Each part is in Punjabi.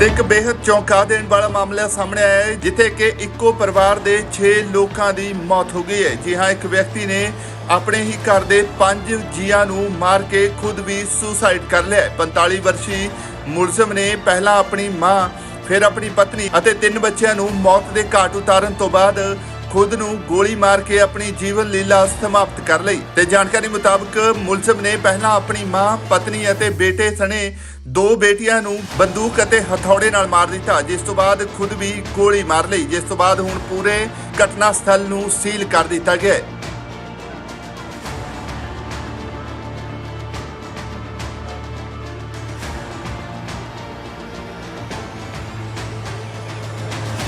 ਤੇ ਇੱਕ ਬੇहद ਚੌਂਕਾ ਦੇਣ ਵਾਲਾ ਮਾਮਲਾ ਸਾਹਮਣੇ ਆਇਆ ਹੈ, ਜਿੱਥੇ ਕਿ ਇੱਕੋ ਪਰਿਵਾਰ ਦੇ 6 ਲੋਕਾਂ ਦੀ ਮੌਤ ਹੋ ਗਈ ਹੈ। ਜੀ ਹਾਂ, ਇੱਕ ਵਿਅਕਤੀ ਨੇ ਆਪਣੇ ਹੀ ਘਰ ਦੇ 5 ਜੀਆਂ ਨੂੰ ਮਾਰ ਕੇ ਖੁਦ ਵੀ ਸੁਸਾਈਡ ਕਰ ਲਿਆ ਹੈ। 45 ਵਰਸ਼ੀ ਮੁਲਜ਼ਮ ਨੇ ਪਹਿਲਾਂ ਆਪਣੀ ਮਾਂ, ਫਿਰ ਆਪਣੀ ਪਤਨੀ ਅਤੇ ਤਿੰਨ ਬੱਚਿਆਂ ਨੂੰ ਮੌਤ ਦੇ ਘਾਟ ਉਤਾਰਨ ਤੋਂ ਬਾਅਦ ਖੁਦ ਨੂੰ ਗੋਲੀ ਮਾਰ ਕੇ ਆਪਣੀ ਜੀਵਨ ਲੀਲਾ ਸਮਾਪਤ ਕਰ ਲਈ ਤੇ ਜਾਣਕਾਰੀ ਮੁਤਾਬਕ ਮੁਲਜ਼ਮ ਨੇ ਪਹਿਲਾਂ ਆਪਣੀ ਮਾਂ, ਪਤਨੀ ਅਤੇ ਬੇਟੇ ਸਣੇ ਦੋ ਬੇਟੀਆਂ ਨੂੰ ਬੰਦੂਕ ਅਤੇ ਹਥੌੜੇ ਨਾਲ ਮਾਰ ਦਿੱਤਾ, ਜਿਸ ਤੋਂ ਬਾਅਦ ਖੁਦ ਵੀ ਗੋਲੀ ਮਾਰ ਲਈ, ਜਿਸ ਤੋਂ ਬਾਅਦ ਹੁਣ ਪੂਰੇ ਘਟਨਾ ਸਥਲ ਨੂੰ ਸੀਲ ਕਰ ਦਿੱਤਾ ਗਿਆ ਹੈ।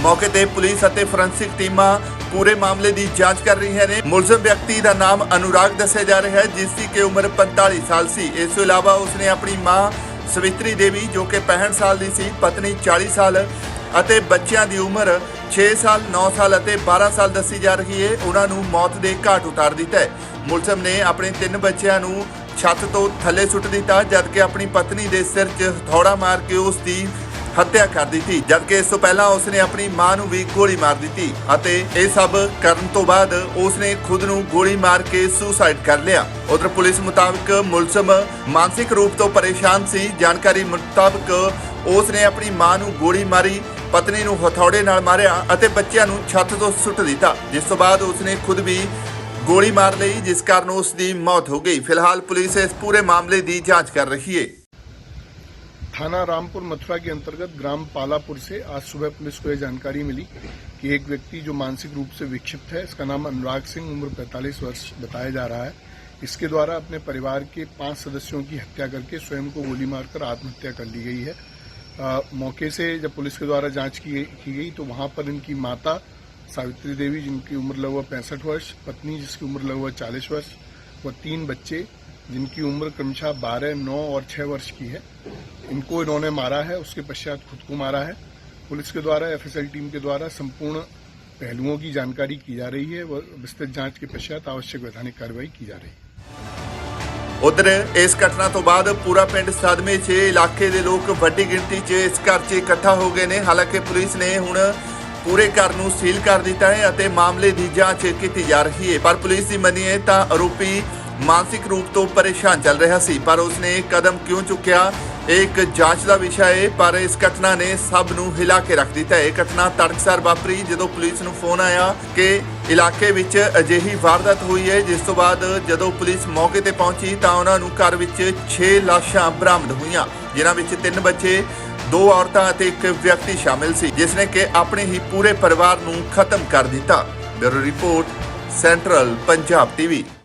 ਮੌਕੇ ਤੇ ਪੁਲਿਸ ਅਤੇ ਫੋਰੈਂਸਿਕ ਟੀਮਾਂ ਪੂਰੇ ਮਾਮਲੇ ਦੀ ਜਾਂਚ ਕਰ ਰਹੀਆਂ ਨੇ। ਮੁਲਜ਼ਮ ਵਿਅਕਤੀ ਦਾ ਨਾਮ ਅਨੁਰਾਗ ਦੱਸਿਆ ਜਾ ਰਿਹਾ ਹੈ, ਜਿਸ ਦੀ ਕਿ ਉਮਰ 45 ਸਾਲ ਸੀ। ਇਸ ਤੋਂ ਇਲਾਵਾ ਉਸਨੇ ਆਪਣੀ ਮਾਂ ਸਵਿਤਰੀ ਦੇਵੀ, ਜੋ ਕਿ 65 ਸਾਲ ਦੀ ਸੀ, ਪਤਨੀ 40 ਸਾਲ ਅਤੇ ਬੱਚਿਆਂ ਦੀ ਉਮਰ 6 ਸਾਲ 9 ਸਾਲ ਅਤੇ 12 ਸਾਲ ਦੱਸੀ ਜਾ ਰਹੀ ਹੈ। ਉਹਨਾਂ ਨੂੰ ਮੌਤ ਦੇ ਘਾਟ ਉਤਾਰ ਦਿੱਤਾ ਹੈ। ਮੁਲਜ਼ਮ ਨੇ ਆਪਣੇ ਤਿੰਨ ਬੱਚਿਆਂ ਨੂੰ ਛੱਤ ਤੋਂ ਥੱਲੇ ਸੁੱਟ ਦਿੱਤਾ, ਜਦਕਿ ਆਪਣੀ ਪਤਨੀ ਦੇ ਸਿਰ 'ਚ ਹਥੌੜਾ ਮਾਰ ਕੇ ਉਸ ਦੀ ਹੱਤਿਆ ਕਰ ਦਿੱਤੀ, ਜਦਕਿ ਇਸ ਤੋਂ ਪਹਿਲਾਂ ਉਸਨੇ ਆਪਣੀ ਮਾਂ ਨੂੰ ਵੀ ਗੋਲੀ ਮਾਰ ਦਿੱਤੀ ਅਤੇ ਇਹ ਸਭ ਕਰਨ ਤੋਂ ਬਾਅਦ ਉਸਨੇ ਖੁਦ ਨੂੰ ਗੋਲੀ ਮਾਰ ਕੇ ਸੁਸਾਈਡ ਕਰ ਲਿਆ। ਉਧਰ ਪੁਲਿਸ ਮੁਤਾਬਕ ਮੁਲਜ਼ਮ ਮਾਨਸਿਕ ਰੂਪ ਤੋਂ ਪਰੇਸ਼ਾਨ ਸੀ। ਜਾਣਕਾਰੀ ਮੁਤਾਬਕ ਉਸਨੇ ਆਪਣੀ ਮਾਂ ਨੂੰ ਗੋਲੀ ਮਾਰੀ, ਪਤਨੀ ਨੂੰ ਹਥੌੜੇ ਨਾਲ ਮਾਰਿਆ ਅਤੇ ਬੱਚਿਆਂ ਨੂੰ ਛੱਤ ਤੋਂ ਸੁੱਟ ਦਿੱਤਾ। ਜਿਸ ਤੋਂ ਬਾਅਦ ਉਸਨੇ ਖੁਦ ਵੀ ਗੋਲੀ ਮਾਰ ਲਈ, ਜਿਸ ਕਾਰਨ ਉਸ ਦੀ ਮੌਤ ਹੋ ਗਈ। ਫਿਲਹਾਲ ਪੁਲਿਸ ਇਸ ਪੂਰੇ ਮਾਮਲੇ ਦੀ ਜਾਂਚ ਕਰ ਰਹੀ ਹੈ। थाना रामपुर मथुरा के अंतर्गत ग्राम पालापुर से आज सुबह पुलिस को यह जानकारी मिली कि एक व्यक्ति जो मानसिक रूप से विक्षिप्त है इसका नाम अनुराग सिंह उम्र 45 वर्ष बताया जा रहा है। इसके द्वारा अपने परिवार के पाँच सदस्यों की हत्या करके स्वयं को गोली मारकर आत्महत्या कर ली गई है। अ, मौके से जब पुलिस के द्वारा जाँच की, की गई तो वहाँ पर इनकी माता सावित्री देवी जिनकी उम्र लगभग पैंसठ वर्ष पत्नी जिसकी उम्र लगभग चालीस वर्ष व तीन बच्चे जिनकी उम्र क्रमशः बारह नौ और छह वर्ष की है इनको इन्होंने मारा है उसके पश्चात खुद को मारा है पुलिस के द्वारा एफएसएल टीम के द्वारा संपूर्ण पहलुओं की जानकारी की जा रही है व विस्तृत जांच के पश्चात आवश्यक वैधानिक कार्रवाई की जा रही है ਉਧਰ ਇਸ ਘਟਨਾ ਤੋਂ ਬਾਅਦ ਪੂਰਾ ਪਿੰਡ ਸਦਮੇ 'ਚ ਇਲਾਕੇ ਦੇ ਲੋਕ ਵੱਡੀ ਗਿਣਤੀ 'ਚ ਇਸ ਘਰ 'ਚ ਇਕੱਠਾ ਹੋ ਗਏ ਨੇ ਹਾਲਾਂਕਿ ਪੁਲਿਸ ਨੇ ਹੁਣ ਪੂਰੇ ਘਰ ਨੂੰ ਸੀਲ ਕਰ ਦਿੱਤਾ ਹੈ ਅਤੇ ਮਾਮਲੇ ਦੀ ਜਾਂਚ ਕੀਤੀ ਜਾ ਰਹੀ ਹੈ ਪਰ ਪੁਲਿਸ ਦੀ ਮੰਨੀਏ ਤਾਂ ਆਰੋਪੀ ਮਾਨਸਿਕ ਰੂਪ ਤੋਂ ਪਰੇਸ਼ਾਨ ਚੱਲ ਰਿਹਾ ਸੀ, ਪਰ ਉਸਨੇ ਇਹ ਕਦਮ ਕਿਉਂ ਚੁੱਕਿਆ? ਇਹ ਇੱਕ ਜਾਂਚ ਦਾ ਵਿਸ਼ਾ ਹੈ ਪਰ ਇਸ ਘਟਨਾ ਨੇ ਸਭ ਨੂੰ ਹਿਲਾ ਕੇ ਰੱਖ ਦਿੱਤਾ। ਹੈ ਇਹ ਘਟਨਾ ਤੜਕਸਾਰ ਵਾਪਰੀ ਜਦੋਂ ਪੁਲਿਸ ਨੂੰ ਫੋਨ ਆਇਆ ਕਿ ਇਲਾਕੇ ਵਿੱਚ ਅਜਿਹੀ ਵਾਰਦਾਤ ਹੋਈ ਹੈ, ਜਿਸ ਤੋਂ ਬਾਅਦ ਜਦੋਂ ਪੁਲਿਸ ਮੌਕੇ ਤੇ ਪਹੁੰਚੀ ਤਾਂ ਉਹਨਾਂ ਨੂੰ ਘਰ ਵਿੱਚ 6 ਲਾਸ਼ਾਂ ਬਰਾਮਦ ਹੋਈਆਂ, ਜਿਨ੍ਹਾਂ ਵਿੱਚ ਤਿੰਨ ਬੱਚੇ, ਦੋ ਔਰਤਾਂ ਅਤੇ ਇੱਕ ਵਿਅਕਤੀ ਸ਼ਾਮਿਲ ਸੀ, ਜਿਸ ਨੇ ਕਿ ਆਪਣੇ ਹੀ ਪੂਰੇ ਪਰਿਵਾਰ ਨੂੰ ਖਤਮ ਕਰ ਦਿੱਤਾ। Bureau report, central Punjab TV.